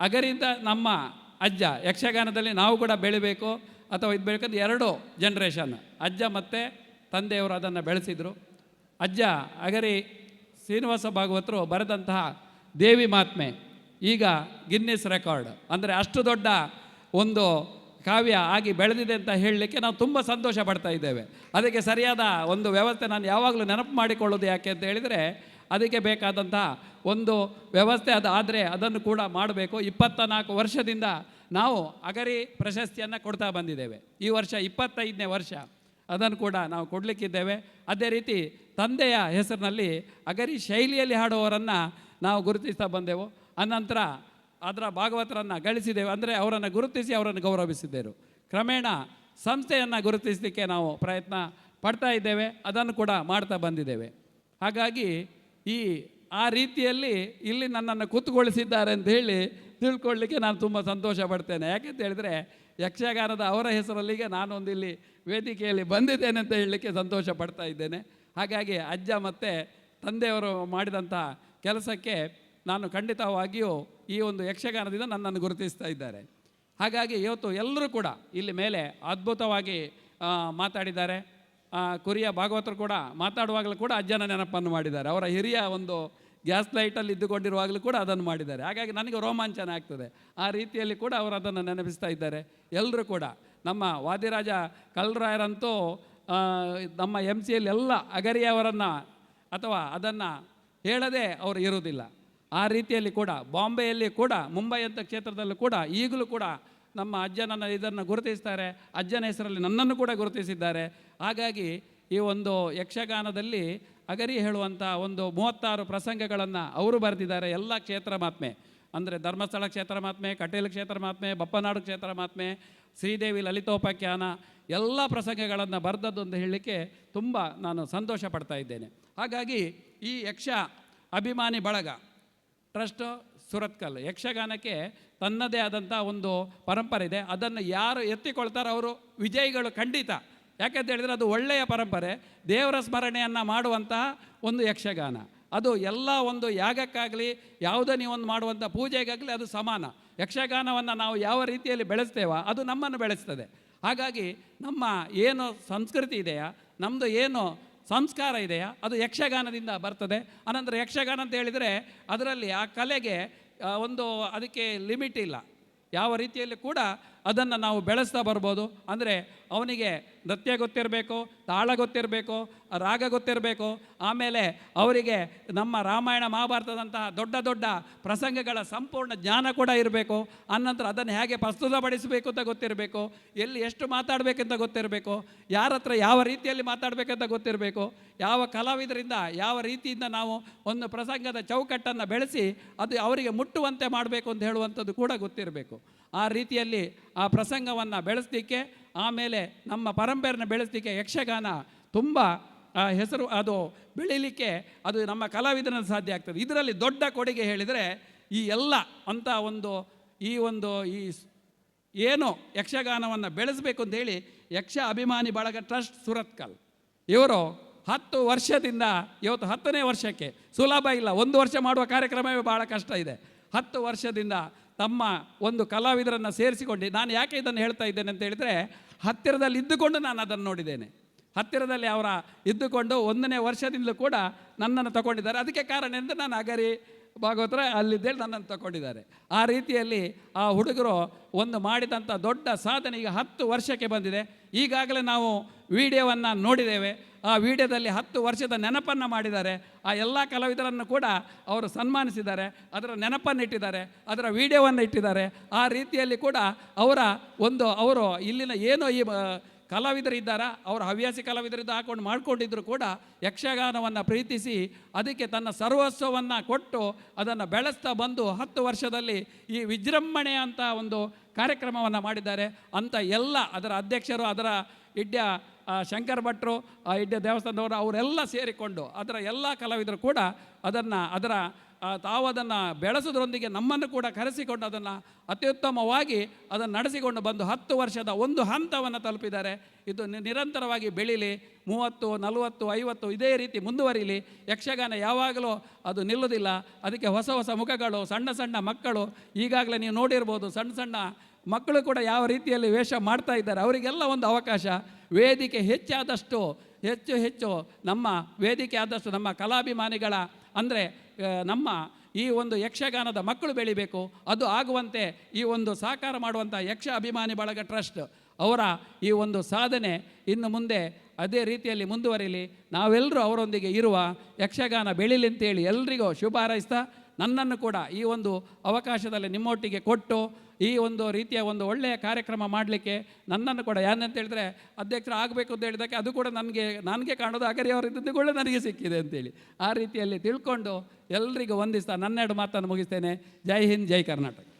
ಅಗರಿಂದ ನಮ್ಮ ಅಜ್ಜ ಯಕ್ಷಗಾನದಲ್ಲಿ ನಾವು ಕೂಡ ಬೆಳಿಬೇಕು ಅಥವಾ ಇದು ಬೇಕಂತ ಎರಡು ಜನ್ರೇಷನ್ ಅಜ್ಜ ಮತ್ತು ತಂದೆಯವರು ಅದನ್ನು ಬೆಳೆಸಿದರು. ಅಜ್ಜ ಅಗರಿ ಶ್ರೀನಿವಾಸ ಭಾಗವತರು ಬರೆದಂತಹ ದೇವಿ ಮಾತ್ಮೆ, ಈಗ ಗಿನ್ನಿಸ್ ರೆಕಾರ್ಡ್ ಅಂದರೆ ಅಷ್ಟು ದೊಡ್ಡ ಒಂದು ಕಾವ್ಯ ಆಗಿ ಬೆಳೆದಿದೆ ಅಂತ ಹೇಳಲಿಕ್ಕೆ ನಾವು ತುಂಬ ಸಂತೋಷ ಪಡ್ತಾ ಇದ್ದೇವೆ. ಅದಕ್ಕೆ ಸರಿಯಾದ ಒಂದು ವ್ಯವಸ್ಥೆ ನಾನು ಯಾವಾಗಲೂ ನೆನಪು ಮಾಡಿಕೊಳ್ಳೋದು ಯಾಕೆ ಅಂತ ಹೇಳಿದರೆ ಅದಕ್ಕೆ ಬೇಕಾದಂಥ ಒಂದು ವ್ಯವಸ್ಥೆ ಅದು, ಆದರೆ ಅದನ್ನು ಕೂಡ ಮಾಡಬೇಕು. ಇಪ್ಪತ್ತ ನಾಲ್ಕು ವರ್ಷದಿಂದ ನಾವು ಅಗರಿ ಪ್ರಶಸ್ತಿಯನ್ನು ಕೊಡ್ತಾ ಬಂದಿದ್ದೇವೆ. ಈ ವರ್ಷ ಇಪ್ಪತ್ತೈದನೇ ವರ್ಷ ಅದನ್ನು ಕೂಡ ನಾವು ಕೊಡಲಿಕ್ಕಿದ್ದೇವೆ. ಅದೇ ರೀತಿ ತಂದೆಯ ಹೆಸರಿನಲ್ಲಿ ಅಗರಿ ಶೈಲಿಯಲ್ಲಿ ಹಾಡುವವರನ್ನು ನಾವು ಗುರುತಿಸ್ತಾ ಬಂದೆವು. ಅನಂತರ ಅದರ ಭಾಗವತರನ್ನು ಗಳಿಸಿದೆವು. ಅಂದರೆ ಅವರನ್ನು ಗುರುತಿಸಿ ಅವರನ್ನು ಗೌರವಿಸಿದ್ದೆವು ಕ್ರಮೇಣ ಸಂಸ್ಥೆಯನ್ನು ಗುರುತಿಸಲಿಕ್ಕೆ ನಾವು ಪ್ರಯತ್ನ ಪಡ್ತಾ ಇದ್ದೇವೆ. ಅದನ್ನು ಕೂಡ ಮಾಡ್ತಾ ಬಂದಿದ್ದೇವೆ. ಹಾಗಾಗಿ ಈ, ಆ ರೀತಿಯಲ್ಲಿ ಇಲ್ಲಿ ನನ್ನನ್ನು ಕೂತ್ಕೊಳಿಸಿದ್ದಾರೆ ಅಂತ ಹೇಳಿ ತಿಳ್ಕೊಳ್ಳಿಕ್ಕೆ ನಾನು ತುಂಬ ಸಂತೋಷ ಪಡ್ತೇನೆ. ಯಾಕೆಂತ ಹೇಳಿದರೆ ಯಕ್ಷಗಾನದ ಅವರ ಹೆಸರಲ್ಲಿಗೆ ನಾನೊಂದು ಇಲ್ಲಿ ವೇದಿಕೆಯಲ್ಲಿ ಬಂದಿದ್ದೇನೆ ಅಂತ ಹೇಳಲಿಕ್ಕೆ ಸಂತೋಷ ಪಡ್ತಾ ಇದ್ದೇನೆ. ಹಾಗಾಗಿ ಅಜ್ಜ ಮತ್ತು ತಂದೆಯವರು ಮಾಡಿದಂಥ ಕೆಲಸಕ್ಕೆ ನಾನು ಖಂಡಿತವಾಗಿಯೂ ಈ ಒಂದು ಯಕ್ಷಗಾನದಿಂದ ನನ್ನನ್ನು ಗುರುತಿಸ್ತಾ ಇದ್ದಾರೆ. ಹಾಗಾಗಿ ಇವತ್ತು ಎಲ್ಲರೂ ಕೂಡ ಇಲ್ಲಿ ಮೇಲೆ ಅದ್ಭುತವಾಗಿ ಮಾತಾಡಿದ್ದಾರೆ. ಕುರಿಯ ಭಾಗವತರು ಕೂಡ ಮಾತಾಡುವಾಗಲೂ ಕೂಡ ಅಜ್ಜನ ನೆನಪನ್ನು ಮಾಡಿದ್ದಾರೆ. ಅವರ ಹಿರಿಯ ಒಂದು ಗ್ಯಾಸ್ ಲೈಟಲ್ಲಿ ಇದ್ದುಕೊಂಡಿರುವಾಗಲೂ ಕೂಡ ಅದನ್ನು ಮಾಡಿದ್ದಾರೆ. ಹಾಗಾಗಿ ನನಗೆ ರೋಮಾಂಚನ ಆಗ್ತದೆ. ಆ ರೀತಿಯಲ್ಲಿ ಕೂಡ ಅವರು ಅದನ್ನು ನೆನಪಿಸ್ತಾ ಇದ್ದಾರೆ. ಎಲ್ಲರೂ ಕೂಡ ನಮ್ಮ ವಾದಿರಾಜ ಕಲ್ರಾಯರಂತೂ ನಮ್ಮ ಎಂ ಸಿಯಲ್ಲಿ ಎಲ್ಲ ಅಗರಿಯವರನ್ನು ಅಥವಾ ಅದನ್ನು ಹೇಳದೆ ಅವರು ಇರುವುದಿಲ್ಲ. ಆ ರೀತಿಯಲ್ಲಿ ಕೂಡ, ಬಾಂಬೆಯಲ್ಲಿ ಕೂಡ, ಮುಂಬೈ ಅಂತ ಕ್ಷೇತ್ರದಲ್ಲೂ ಕೂಡ ಈಗಲೂ ಕೂಡ ನಮ್ಮ ಅಜ್ಜ ನನ್ನ ಇದನ್ನು ಗುರುತಿಸ್ತಾರೆ. ಅಜ್ಜನ ಹೆಸರಲ್ಲಿ ನನ್ನನ್ನು ಕೂಡ ಗುರುತಿಸಿದ್ದಾರೆ. ಹಾಗಾಗಿ ಈ ಒಂದು ಯಕ್ಷಗಾನದಲ್ಲಿ ಅಗರಿ ಹೇಳುವಂಥ ಒಂದು ಮೂವತ್ತಾರು ಪ್ರಸಂಗಗಳನ್ನು ಅವರು ಬರೆದಿದ್ದಾರೆ. ಎಲ್ಲ ಕ್ಷೇತ್ರ ಮಾತ್ಮೆ. ಅಂದರೆ ಧರ್ಮಸ್ಥಳ ಕ್ಷೇತ್ರ ಮಾತ್ಮೆ, ಕಟೀಲು ಕ್ಷೇತ್ರ ಮಾತ್ಮೆ, ಬಪ್ಪನಾಡು ಕ್ಷೇತ್ರ ಮಾತ್ಮೆ, ಶ್ರೀದೇವಿ ಲಲಿತೋಪಾಖ್ಯಾನ ಎಲ್ಲ ಪ್ರಸಂಗಗಳನ್ನು ಬರೆದದ್ದು ಅಂತ ಹೇಳಲಿಕ್ಕೆ ತುಂಬ ನಾನು ಸಂತೋಷ ಪಡ್ತಾ ಇದ್ದೇನೆ. ಹಾಗಾಗಿ ಈ ಯಕ್ಷ ಅಭಿಮಾನಿ ಬಳಗ, ಟ್ರಸ್ಟ್ ಸುರತ್ಕಲ್, ಯಕ್ಷಗಾನಕ್ಕೆ ತನ್ನದೇ ಆದಂಥ ಒಂದು ಪರಂಪರೆ ಇದೆ. ಅದನ್ನು ಯಾರು ಎತ್ತಿಕೊಳ್ತಾರೋ ಅವರು ವಿಜಯಿಗಳು ಖಂಡಿತ. ಯಾಕಂತ ಹೇಳಿದರೆ ಅದು ಒಳ್ಳೆಯ ಪರಂಪರೆ. ದೇವರ ಸ್ಮರಣೆಯನ್ನು ಮಾಡುವಂತಹ ಒಂದು ಯಕ್ಷಗಾನ. ಅದು ಎಲ್ಲ ಒಂದು ಯಾಗಕ್ಕಾಗಲಿ, ಯಾವುದೇ ನೀವೊಂದು ಮಾಡುವಂಥ ಪೂಜೆಗಾಗಲಿ ಅದು ಸಮಾನ. ಯಕ್ಷಗಾನವನ್ನು ನಾವು ಯಾವ ರೀತಿಯಲ್ಲಿ ಬೆಳೆಸ್ತೇವೋ ಅದು ನಮ್ಮನ್ನು ಬೆಳೆಸ್ತದೆ. ಹಾಗಾಗಿ ನಮ್ಮ ಏನು ಸಂಸ್ಕೃತಿ ಇದೆಯಾ ನಮ್ಮದು ಏನು ಸಂಸ್ಕಾರ ಇದೆಯಾ? ಅದು ಯಕ್ಷಗಾನದಿಂದ ಬರ್ತದೆ. ಅನಂತರ ಯಕ್ಷಗಾನ ಅಂತ ಹೇಳಿದರೆ ಅದರಲ್ಲಿ ಆ ಕಲೆಗೆ ಒಂದು ಅದಕ್ಕೆ ಲಿಮಿಟ್ ಇಲ್ಲ. ಯಾವ ರೀತಿಯಲ್ಲಿ ಕೂಡ ಅದನ್ನು ನಾವು ಬೆಳೆಸ್ತಾ ಬರ್ಬೋದು. ಅಂದರೆ ಅವನಿಗೆ ನೃತ್ಯ ಗೊತ್ತಿರಬೇಕು, ತಾಳ ಗೊತ್ತಿರಬೇಕು, ರಾಗ ಗೊತ್ತಿರಬೇಕು, ಆಮೇಲೆ ಅವರಿಗೆ ನಮ್ಮ ರಾಮಾಯಣ ಮಹಾಭಾರತದಂತಹ ದೊಡ್ಡ ದೊಡ್ಡ ಪ್ರಸಂಗಗಳ ಸಂಪೂರ್ಣ ಜ್ಞಾನ ಕೂಡ ಇರಬೇಕು. ಅನ್ನಂತರ ಅದನ್ನು ಹೇಗೆ ಪ್ರಸ್ತುತಪಡಿಸಬೇಕು ಅಂತ ಗೊತ್ತಿರಬೇಕು. ಎಲ್ಲಿ ಎಷ್ಟು ಮಾತಾಡಬೇಕಂತ ಗೊತ್ತಿರಬೇಕು. ಯಾರ ಹತ್ರ ಯಾವ ರೀತಿಯಲ್ಲಿ ಮಾತಾಡಬೇಕಂತ ಗೊತ್ತಿರಬೇಕು. ಯಾವ ಕಲಾವಿದರಿಂದ ಯಾವ ರೀತಿಯಿಂದ ನಾವು ಒಂದು ಪ್ರಸಂಗದ ಚೌಕಟ್ಟನ್ನು ಬೆಳೆಸಿ ಅದು ಅವರಿಗೆ ಮುಟ್ಟುವಂತೆ ಮಾಡಬೇಕು ಅಂತ ಹೇಳುವಂಥದ್ದು ಕೂಡ ಗೊತ್ತಿರಬೇಕು. ಆ ರೀತಿಯಲ್ಲಿ ಆ ಪ್ರಸಂಗವನ್ನು ಬೆಳೆಸಲಿಕ್ಕೆ ಆಮೇಲೆ ನಮ್ಮ ಪರಂಪರೆಯನ್ನು ಬೆಳೆಸಲಿಕ್ಕೆ ಯಕ್ಷಗಾನ ತುಂಬ ಹೆಸರು, ಅದು ಬೆಳೀಲಿಕ್ಕೆ ಅದು ನಮ್ಮ ಕಲಾವಿದನ ಸಾಧ್ಯ ಆಗ್ತದೆ. ಇದರಲ್ಲಿ ದೊಡ್ಡ ಕೊಡುಗೆ ಹೇಳಿದರೆ ಈ ಎಲ್ಲ ಅಂತ ಒಂದು, ಈ ಒಂದು, ಈ ಏನು ಯಕ್ಷಗಾನವನ್ನು ಬೆಳೆಸಬೇಕು ಅಂತ ಹೇಳಿ ಯಕ್ಷ ಅಭಿಮಾನಿ ಬಳಗ ಟ್ರಸ್ಟ್ ಸುರತ್ಕಲ್. ಇವರು ಹತ್ತು ವರ್ಷದಿಂದ, ಇವತ್ತು ಹತ್ತನೇ ವರ್ಷಕ್ಕೆ, ಸುಲಭ ಇಲ್ಲ, ಒಂದು ವರ್ಷ ಮಾಡುವ ಕಾರ್ಯಕ್ರಮವೇ ಭಾಳ ಕಷ್ಟ ಇದೆ. ಹತ್ತು ವರ್ಷದಿಂದ ತಮ್ಮ ಒಂದು ಕಲಾವಿದರನ್ನು ಸೇರಿಸಿಕೊಂಡು ನಾನು ಯಾಕೆ ಇದನ್ನು ಹೇಳ್ತಾ ಇದ್ದೇನೆ ಅಂತ ಹೇಳಿದರೆ, ಹತ್ತಿರದಲ್ಲಿ ಇದ್ದುಕೊಂಡು ನಾನು ಅದನ್ನು ನೋಡಿದ್ದೇನೆ. ಹತ್ತಿರದಲ್ಲಿ ಅವರ ಇದ್ದುಕೊಂಡು ಒಂದನೇ ವರ್ಷದಿಂದಲೂ ಕೂಡ ನನ್ನನ್ನು ತಗೊಂಡಿದ್ದಾರೆ. ಅದಕ್ಕೆ ಕಾರಣ ಎಂದು ನಾನು ಅಗರಿ ಭಾಗವತರ ಅಲ್ಲಿದ್ದೇಳಿ ನನ್ನನ್ನು ತಗೊಂಡಿದ್ದಾರೆ. ಆ ರೀತಿಯಲ್ಲಿ ಆ ಹುಡುಗರು ಒಂದು ಮಾಡಿದಂಥ ದೊಡ್ಡ ಸಾಧನೆ ಈಗ ಹತ್ತು ವರ್ಷಕ್ಕೆ ಬಂದಿದೆ. ಈಗಾಗಲೇ ನಾವು ವಿಡಿಯೋವನ್ನು ನೋಡಿದ್ದೇವೆ. ಆ ವಿಡಿಯೋದಲ್ಲಿ ಹತ್ತು ವರ್ಷದ ನೆನಪನ್ನು ಮಾಡಿದ್ದಾರೆ. ಆ ಎಲ್ಲ ಕಲಾವಿದರನ್ನು ಕೂಡ ಅವರು ಸನ್ಮಾನಿಸಿದ್ದಾರೆ. ಅದರ ನೆನಪನ್ನು ಇಟ್ಟಿದ್ದಾರೆ. ಅದರ ವಿಡಿಯೋವನ್ನು ಇಟ್ಟಿದ್ದಾರೆ. ಆ ರೀತಿಯಲ್ಲಿ ಕೂಡ ಅವರ ಒಂದು, ಅವರು ಇಲ್ಲಿನ ಏನೋ ಈ ಆ, ಕಲಾವಿದರು ಇದ್ದಾರಾ ಅವರು ಹವ್ಯಾಸಿ ಕಲಾವಿದರಿದ್ದು ಹಾಕೊಂಡು ಮಾಡ್ಕೊಂಡಿದ್ರು ಕೂಡ ಯಕ್ಷಗಾನವನ್ನು ಪ್ರೀತಿಸಿ ಅದಕ್ಕೆ ತನ್ನ ಸರ್ವಸ್ವವನ್ನು ಕೊಟ್ಟು ಅದನ್ನು ಬೆಳೆಸ್ತಾ ಬಂದು ಹತ್ತು ವರ್ಷದಲ್ಲಿ ಈ ವಿಜೃಂಭಣೆ ಅಂತ ಒಂದು ಕಾರ್ಯಕ್ರಮವನ್ನು ಮಾಡಿದ್ದಾರೆ. ಅಂತ ಎಲ್ಲ ಅದರ ಅಧ್ಯಕ್ಷರು ಅದರ ಇಡ್ಯ ಶಂಕರ್ ಭಟ್ರು ಇಡ್ಯ ದೇವಸ್ಥಾನದವರು ಅವರೆಲ್ಲ ಸೇರಿಕೊಂಡು ಅದರ ಎಲ್ಲ ಕಲಾವಿದರು ಕೂಡ ಅದನ್ನು ಅದರ ತಾವು ಅದನ್ನು ಬೆಳೆಸೋದ್ರೊಂದಿಗೆ ನಮ್ಮನ್ನು ಕೂಡ ಕರೆಸಿಕೊಂಡು ಅದನ್ನು ಅತ್ಯುತ್ತಮವಾಗಿ ಅದನ್ನು ನಡೆಸಿಕೊಂಡು ಬಂದು ಹತ್ತು ವರ್ಷದ ಒಂದು ಹಂತವನ್ನು ತಲುಪಿದ್ದಾರೆ. ಇದು ನಿರಂತರವಾಗಿ ಬೆಳೀಲಿ. ಮೂವತ್ತು, ನಲವತ್ತು, ಐವತ್ತು ಇದೇ ರೀತಿ ಮುಂದುವರಿಲಿ. ಯಕ್ಷಗಾನ ಯಾವಾಗಲೂ ಅದು ನಿಲ್ಲುವುದಿಲ್ಲ ಅದಕ್ಕೆ ಹೊಸ ಹೊಸ ಮುಖಗಳು, ಸಣ್ಣ ಸಣ್ಣ ಮಕ್ಕಳು, ಈಗಾಗಲೇ ನೀವು ನೋಡಿರ್ಬೋದು ಸಣ್ಣ ಸಣ್ಣ ಮಕ್ಕಳು ಕೂಡ ಯಾವ ರೀತಿಯಲ್ಲಿ ವೇಷ ಮಾಡ್ತಾ ಇದ್ದಾರೆ. ಅವರಿಗೆಲ್ಲ ಒಂದು ಅವಕಾಶ. ವೇದಿಕೆ ಹೆಚ್ಚಾದಷ್ಟು, ಹೆಚ್ಚು ಹೆಚ್ಚು ನಮ್ಮ ವೇದಿಕೆ ಆದಷ್ಟು ನಮ್ಮ ಕಲಾಭಿಮಾನಿಗಳ ಅಂದರೆ ನಮ್ಮ ಈ ಒಂದು ಯಕ್ಷಗಾನದ ಮಕ್ಕಳು ಬೆಳಿಬೇಕು, ಅದು ಆಗುವಂತೆ ಈ ಒಂದು ಸಾಕಾರ ಮಾಡುವಂಥ ಯಕ್ಷ ಅಭಿಮಾನಿ ಬಳಗ ಟ್ರಸ್ಟ್ ಅವರ ಈ ಒಂದು ಸಾಧನೆ ಇನ್ನು ಮುಂದೆ ಅದೇ ರೀತಿಯಲ್ಲಿ ಮುಂದುವರಿಲಿ. ನಾವೆಲ್ಲರೂ ಅವರೊಂದಿಗೆ ಇರುವ ಯಕ್ಷಗಾನ ಬೆಳೀಲಿ ಅಂತೇಳಿ ಎಲ್ರಿಗೂ ಶುಭ ಹಾರೈಸ್ತಾ ನನ್ನನ್ನು ಕೂಡ ಈ ಒಂದು ಅವಕಾಶದಲ್ಲಿ ನಿಮ್ಮೊಟ್ಟಿಗೆ ಕೊಟ್ಟು ಈ ಒಂದು ರೀತಿಯ ಒಂದು ಒಳ್ಳೆಯ ಕಾರ್ಯಕ್ರಮ ಮಾಡಲಿಕ್ಕೆ ನನ್ನನ್ನು ಕೂಡ ಯಾನಂತ ಹೇಳಿದ್ರೆ ಅಧ್ಯಕ್ಷರು ಆಗಬೇಕು ಅಂತ ಹೇಳಿದಕ್ಕೆ ಅದು ಕೂಡ ನನಗೆ ನನಗೆ ಕಾಣೋದು ಅಗರಿ ಅವರಿದ್ದದ್ದು ಕೂಡ ನನಗೆ ಸಿಕ್ಕಿದೆ ಅಂತೇಳಿ. ಆ ರೀತಿಯಲ್ಲಿ ತಿಳ್ಕೊಂಡು ಎಲ್ರಿಗೂ ವಂದಿಸ್ತಾ ನನ್ನೆರಡು ಮಾತನ್ನು ಮುಗಿಸ್ತೇನೆ. ಜೈ ಹಿಂದ್, ಜೈ ಕರ್ನಾಟಕ.